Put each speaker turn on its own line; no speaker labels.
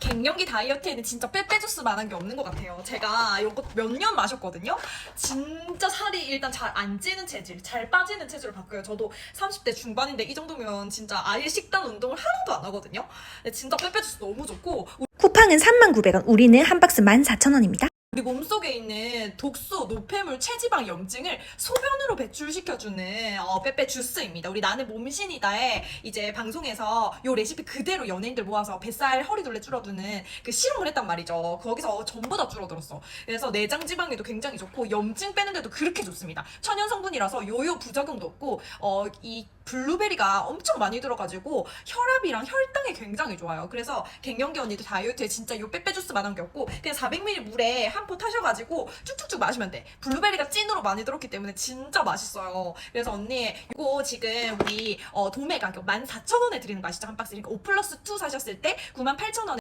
갱년기 다이어트에는 진짜 빼빼주스 만한 게 없는 것 같아요. 제가 이거 몇 년 마셨거든요. 진짜 살이 일단 잘 안 찌는 체질, 잘 빠지는 체질로 바뀌어요. 저도 30대 중반인데 이 정도면 진짜 아예 식단 운동을 하나도 안 하거든요. 진짜 빼빼주스 너무 좋고
쿠팡은 39,900원, 우리는 한 박스 14,000원입니다.
우리 몸속에 있는 독소, 노폐물, 체지방, 염증을 소변으로 배출시켜주는 어, 빼빼 주스입니다. 우리 나는 몸신이다에 이제 방송에서 요 레시피 그대로 연예인들 모아서 뱃살 허리둘레 줄어드는 그 실험을 했단 말이죠. 거기서 전부 다 줄어들었어. 그래서 내장 지방에도 굉장히 좋고 염증 빼는데도 그렇게 좋습니다. 천연 성분이라서 요요 부작용도 없고 어, 이 블루베리가 엄청 많이 들어가지고 혈압이랑 혈당에 굉장히 좋아요. 그래서 갱년기 언니도 다이어트에 진짜 요 빼빼 주스 만한 게 없고 그냥 400ml 물에 한 포 타셔가지고 쭉쭉쭉 마시면 돼. 블루베리가 찐으로 많이 들었기 때문에 진짜 맛있어요. 그래서 언니 이거 지금 우리 어, 도매 가격 14,000원에 드리는 거 아시죠? 한 박스. 그러니까 5 플러스 2 사셨을 때 98,000원에